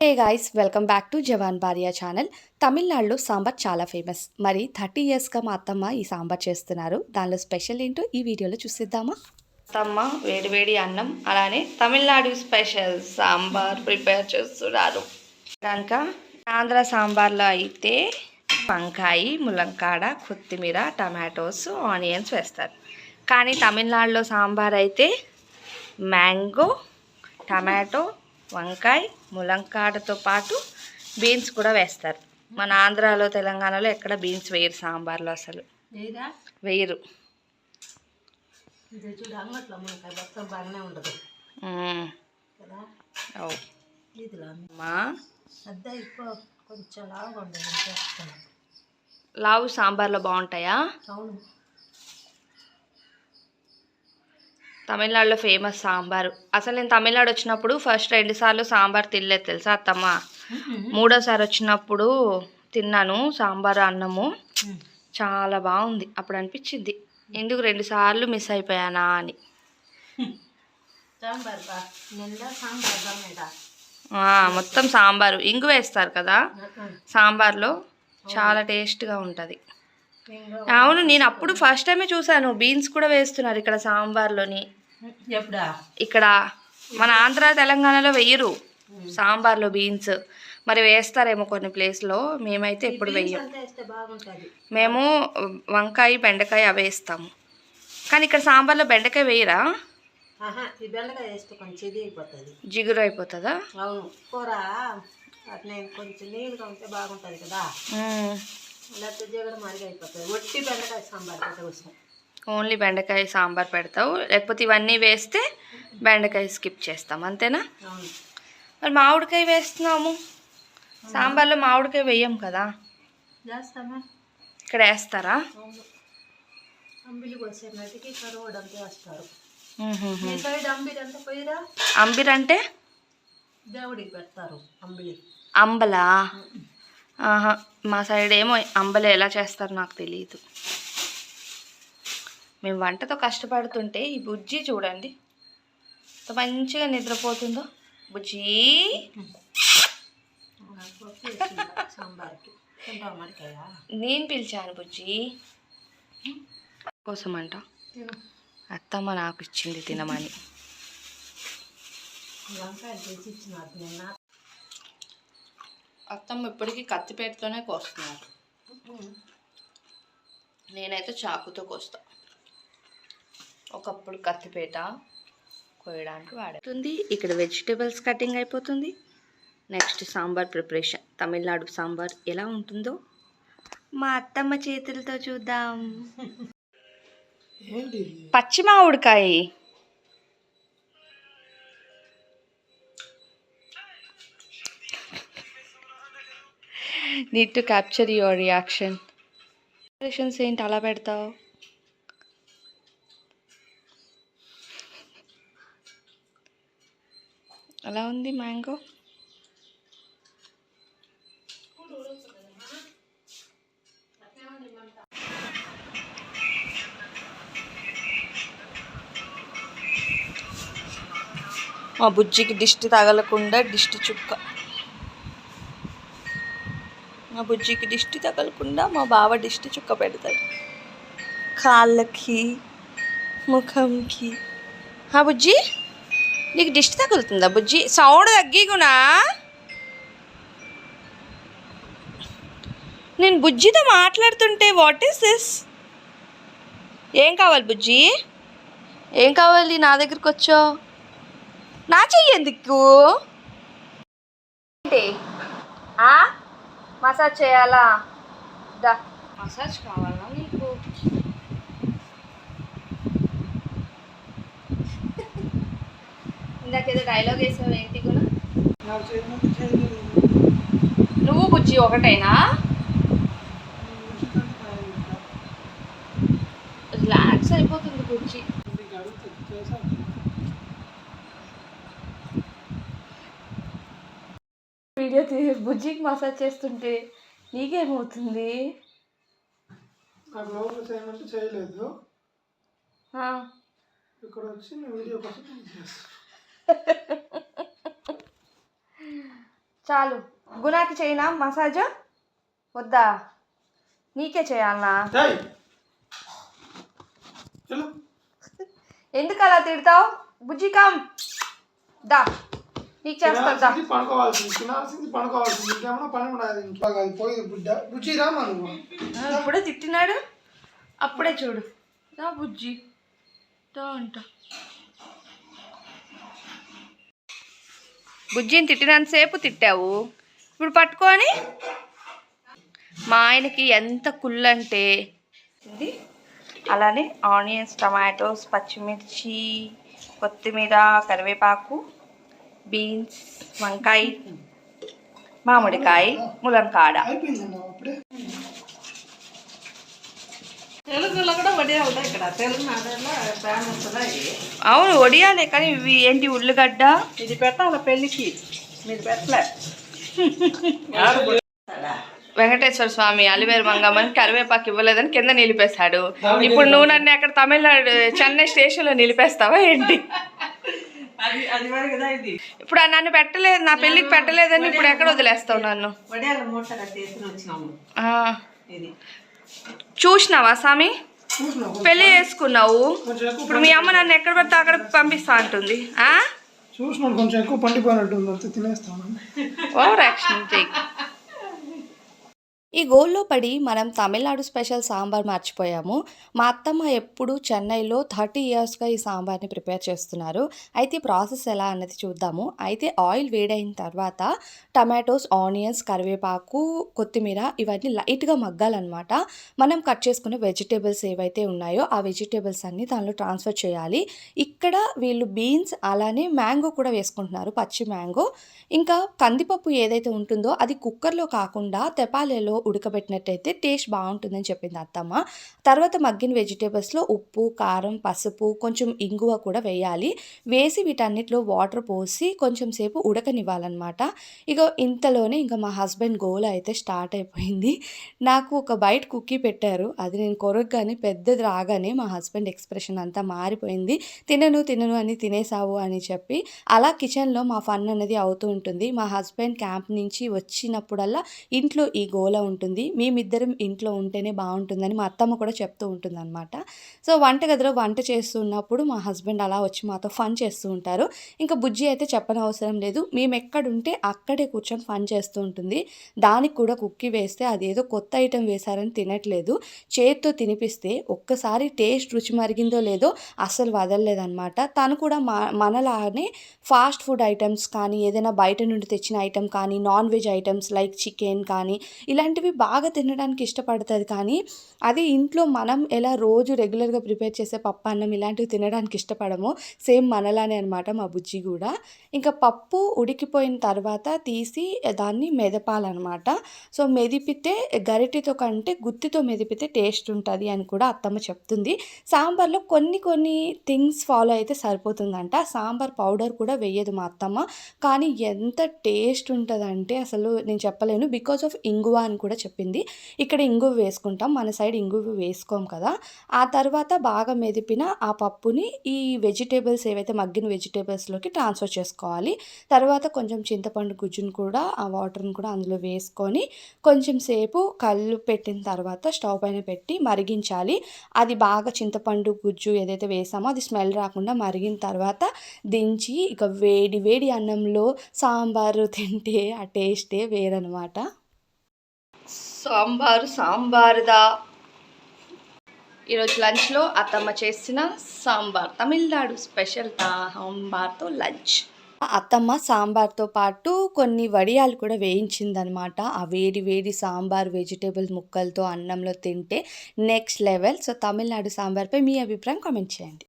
Hey guys welcome back to జవాన్ భార్య channel తమిళనాడులో సాంబార్ చాలా ఫేమస్ మరి థర్టీ ఇయర్స్గా మా అత్తమ్మ ఈ సాంబార్ చేస్తున్నారు. దానిలో స్పెషల్ ఏంటో ఈ వీడియోలో చూసిద్దామా? అత్తమ్మ వేడి వేడి అన్నం అలానే తమిళనాడు స్పెషల్ సాంబార్ ప్రిపేర్ చేస్తున్నారు. కనుక ఆంధ్ర సాంబార్లో అయితే వంకాయ ములంకాడ కొత్తిమీర టమాటోస్ ఆనియన్స్ వేస్తారు. కానీ తమిళనాడులో సాంబార్ అయితే మ్యాంగో టమాటో వంకాయ ములంకాడతో పాటు బీన్స్ కూడా వేస్తారు. మన ఆంధ్రాలో తెలంగాణలో ఎక్కడ బీన్స్ వేయరు సాంబార్లో అసలు. వేయరు? ఇది చూడు అంగట్లో మనకి మొత్తం బాగానే ఉండదు మ్మ్. కదా అవు. ఇదిలో అమ్మా అద్దె ఎక్కువ కొంచెం లావుగా ఉండదు చేస్తున్నాను లావు సాంబార్లో బాగుంటాయా అవును తమిళనాడులో ఫేమస్ సాంబారు. అసలు నేను తమిళనాడు వచ్చినప్పుడు ఫస్ట్ రెండు సార్లు సాంబార్ తినలేదు తెలుసా అత్తమ్మ? మూడోసారి వచ్చినప్పుడు తిన్నాను సాంబార్ అన్నము. చాలా బాగుంది. అప్పుడు అనిపించింది. ఎందుకు రెండు సార్లు మిస్ అయిపోయానా అని. మొత్తం సాంబారు. ఇంగు వేస్తారు కదా? సాంబార్లో చాలా టేస్ట్గా ఉంటుంది. అవును నేను అప్పుడు ఫస్ట్ టైమే చూసాను బీన్స్ కూడా వేస్తున్నారు ఇక్కడ సాంబార్లోని. ఇక్కడ మన ఆంధ్ర తెలంగాణలో వెయ్యరు. సాంబార్లో బీన్స్. మరి వేస్తారేమో కొన్ని ప్లేస్లో. మేమైతే ఎప్పుడు వెయ్యం. మేము వంకాయ బెండకాయ అవి వేస్తాము. కానీ ఇక్కడ సాంబార్లో బెండకాయ వేయరా? జిగురు అయిపోతుందా? అవును. కూర అట్నే కొంచెం నీళ్ళుగా ఉంటే బాగుంటుంది కదా. మ్మ్. లేకపోతే జిగడ మరిగా అయిపోతుంది. ఒట్టి బెండకాయ సాంబార్ కోసం ఓన్లీ బెండకాయ సాంబార్ పెడతావు. లేకపోతే ఇవన్నీ వేస్తే బెండకాయ స్కిప్ చేస్తాం అంతేనా? మరి మామిడికాయ వేస్తున్నాము. సాంబార్లో మామిడికాయ వేయం కదా. ఇక్కడ వేస్తారా? అంబిర్ అంటే? దేవుడికి పెడతారు అంబిలి. మా సైడ్ ఏమో అంబలి ఎలా చేస్తారో నాకు తెలియదు మేము వంటతో కష్టపడుతుంటే ఈ బుజ్జి చూడండి. ఎంత మంచిగా నిద్రపోతుందో. బుజ్జి. నేను పిలిచాను బుజ్జి. కోసం అంట అత్తమ్మ నాకు ఇచ్చింది తినమని. అత్తమ్మ ఇప్పటికీ కత్తిపేటతోనే కోస్తున్నారు. నేనైతే చాకుతో కోస్తా. ఒకప్పుడు కత్తిపేట కోయడానికి వాడుతుంది ఇక్కడ వెజిటేబుల్స్ కటింగ్ అయిపోతుంది. నెక్స్ట్ సాంబార్ ప్రిపరేషన్ తమిళనాడు సాంబార్ ఎలా ఉంటుందో మా అత్తమ్మ చేతులతో చూద్దాం. పచ్చి మామిడికాయ need to capture your reaction reactions ఏంటి? అలా పెడతావు? ఎలా ఉంది మ్యాంగో. మా బుజ్జికి దిష్టి తగలకుండా దిష్టి చుక్క. మా బుజ్జికి దిష్టి తగలకుండా మా బావ దిష్టి చుక్క పెడతాడు. కాళ్ళకి ముఖంకి. హా బుజ్జి? నీకు దిష్టి తగులుతుందా బుజ్జి? సౌండ్ తగ్గిగునా నేను బుజ్జితో మాట్లాడుతుంటే వాట్ ఈస్ దిస్ ఏం కావాలి బుజ్జి? ఏం కావాలి? నా దగ్గరికి వచ్చావు నా చెయ్యి ఎందుకు? ఏంటి? మసాజ్ చేయాలా? దా. మసాజ్ కావాలా నీకు ఇందాకేదో డైలాగ్ వేసావు ఏంటి కూడా నువ్వు బుజ్జి ఒకటేనా? రిలాక్స్ అయిపోతుంది బుజ్జి. వీడియో తీ బుజ్జికి మసాజ్ చేస్తుంటే నీకేమవుతుంది? చేయలేదు. ఆ, ఇక్కడ వచ్చి నేను వీడియో కోసం చేస్తాను చాలు. గుణాకి చేయనా? మసాజ్? వద్దా? నీకే చేయాలనా. ఎందుకు అలా తిడతావు? బుజ్జి కామ్. దా. నీకు చేస్తా తిట్టినాడు. అప్పుడే చూడు. బుజ్జి. దా అంట. బుజ్జిని తిట్టినంతసేపు తిట్టావు? ఇప్పుడు పట్టుకొని. మా ఆయనకి ఎంత కుళ్ళంటే. ఇది అలానే ఆనియన్స్ టమాటోస్ పచ్చిమిర్చి కొత్తిమీర కరివేపాకు బీన్స్ వంకాయ మామిడికాయ ములంకాడ అయిపోయిందన్న అప్పుడే తెలుగులో కూడా వడియాలు ఉంటాయి ఇక్కడ తెలుగునాడులో ఫేమస్ ఉన్నాయి అవును వడియాలే కానీ ఇవి ఏంటి ఉల్లిగడ్డ? ఇది పెట్టాలి పెళ్ళికి. మీరు పెట్టలే. వెంకటేశ్వర స్వామి అలివేరు మంగమ్మని కరివేపాకు ఇవ్వలేదని కింద నిలిపేశాడు. ఇప్పుడు నువ్వు నన్ను అక్కడ తమిళనాడు చెన్నై స్టేషన్లో నిలిపేస్తావా ఏంటి? అది అది వరకు కదా ఇది. ఇప్పుడు నన్ను పెట్టలేదు నా పెళ్ళికి పెట్టలేదని ఇప్పుడు ఎక్కడ వదిలేస్తావు నన్ను? చూసినావా స్వామి పెళ్ళి చేసుకున్నావు. ఇప్పుడు మీ అమ్మ నన్ను ఎక్కడ పడితే అక్కడ పంపిస్తా అంటుంది. ఆ? చూసినాడు కొంచెం ఎక్కువ పండిపోయినట్టుంది అంతే తినేస్తాను. ఓవర్ యాక్షన్ ఈ గోల్లో పడి మనం తమిళనాడు స్పెషల్ సాంబార్ మర్చిపోయాము. మా అత్తమ్మ ఎప్పుడు చెన్నైలో థర్టీ ఇయర్స్గా ఈ సాంబార్ని ప్రిపేర్ చేస్తున్నారు. అయితే ప్రాసెస్ ఎలా అన్నది చూద్దాము. అయితే ఆయిల్ వేడైన తర్వాత టమాటోస్ ఆనియన్స్ కరివేపాకు కొత్తిమీర ఇవన్నీ లైట్గా మగ్గాలన్నమాట. మనం కట్ చేసుకున్న వెజిటేబుల్స్ ఏవైతే ఉన్నాయో ఆ వెజిటేబుల్స్ అన్ని దానిలో ట్రాన్స్ఫర్ చేయాలి. ఇక్కడ వీళ్ళు బీన్స్ అలానే మ్యాంగో కూడా వేసుకుంటున్నారు పచ్చి మ్యాంగో. ఇంకా కందిపప్పు ఏదైతే ఉంటుందో అది కుక్కర్లో కాకుండా తెపాలేలో ఉడకబెట్టినట్టయితే టేస్ట్ బాగుంటుందని చెప్పింది అత్తమ్మ. తర్వాత మగ్గిన వెజిటేబుల్స్లో ఉప్పు కారం పసుపు కొంచెం ఇంగువ కూడా వేయాలి. వేసి వీటన్నిటిలో వాటర్ పోసి కొంచెం సేపు ఉడకనివ్వాలన్నమాట. ఇక ఇంతలోనే ఇంకా మా హస్బెండ్ గోల అయితే స్టార్ట్ అయిపోయింది. నాకు ఒక బయట కుక్కీ పెట్టారు. అది నేను కొరగ్గానే పెద్దది రాగానే మా హస్బెండ్ ఎక్స్ప్రెషన్ అంతా మారిపోయింది. తినను తినను అని తినేసావు అని చెప్పి అలా కిచెన్లో మా ఫన్ అనేది అవుతూ ఉంటుంది. మా హస్బెండ్ క్యాంప్ నుంచి వచ్చినప్పుడల్లా ఇంట్లో ఈ గోల ఉంటుంది. మేమిద్దరం ఇంట్లో ఉంటేనే బాగుంటుందని మా అత్తమ్మ కూడా చెప్తూ ఉంటుంది అనమాట సో వంటగదిలో వంట చేస్తున్నప్పుడు మా హస్బెండ్ అలా వచ్చి మాతో ఫన్ చేస్తూ ఉంటారు. ఇంకా బుజ్జి అయితే చెప్పనవసరం లేదు. మేము ఎక్కడుంటే అక్కడే కూర్చొని ఫన్ చేస్తూ ఉంటుంది. దానికి కూడా కుక్కి వేస్తే అదేదో కొత్త ఐటెం వేశారని తినట్లేదు. చేత్తో తినిపిస్తే ఒక్కసారి టేస్ట్ రుచి మరిగిందో లేదో అస్సలు వదలలేదన్నమాట. తను కూడా మా మనలానే ఫాస్ట్ ఫుడ్ ఐటమ్స్ కానీ ఏదైనా బయట నుండి తెచ్చిన ఐటెం కానీ non veg items like chicken కానీ ఇలాంటి ఇలాంటివి బాగా తినడానికి ఇష్టపడుతుంది. కానీ అది ఇంట్లో మనం ఎలా రోజు రెగ్యులర్గా ప్రిపేర్ చేసే పప్పు అన్నం ఇలాంటివి తినడానికి ఇష్టపడమో సేమ్ మనలానే అనమాట మా బుజ్జి కూడా. ఇంకా పప్పు ఉడికిపోయిన తర్వాత తీసి దాన్ని మెదపాలన్నమాట. సో మెదిపితే గరిటితో కంటే గుత్తితో మెదిపితే టేస్ట్ ఉంటుంది అని కూడా అత్తమ్మ చెప్తుంది. సాంబార్లో కొన్ని కొన్ని థింగ్స్ ఫాలో అయితే సరిపోతుందంట. సాంబార్ పౌడర్ కూడా వేయదు మా అత్తమ్మ. కానీ ఎంత టేస్ట్ ఉంటుందంటే అసలు నేను చెప్పలేను. బికాస్ ఆఫ్ ఇంగువ అని కూడా కూడా చెప్పింది. ఇక్కడ ఇంగువ వేసుకుంటాం. మన సైడ్ ఇంగువ వేసుకోం కదా. ఆ తర్వాత బాగా మెదిపిన ఆ పప్పుని ఈ వెజిటేబుల్స్ ఏవైతే మగ్గిన వెజిటేబుల్స్లోకి ట్రాన్స్ఫర్ చేసుకోవాలి. తర్వాత కొంచెం చింతపండు గుజ్జును కూడా ఆ వాటర్ని కూడా అందులో వేసుకొని కొంచెం సేపు కళ్ళు పెట్టిన తర్వాత స్టవ్ పైన పెట్టి మరిగించాలి. అది బాగా చింతపండు గుజ్జు ఏదైతే వేసామో అది స్మెల్ రాకుండా మరిగిన తర్వాత దించి ఇక వేడి వేడి అన్నంలో సాంబారు తింటే ఆ టేస్టే వేరనమాట సాంబారు సాంబార్దా? ఈరోజు లంచ్లో అత్తమ్మ చేసిన సాంబార్ తమిళనాడు స్పెషల్ సాంబార్తో లంచ్. అత్తమ్మ సాంబార్తో పాటు కొన్ని వడియాలు కూడా వేయించిందనమాట ఆ వేడి వేడి సాంబార్ వెజిటేబుల్ ముక్కలతో అన్నంలో తింటే నెక్స్ట్ లెవెల్. సో తమిళనాడు సాంబార్పై మీ అభిప్రాయం కామెంట్ చేయండి.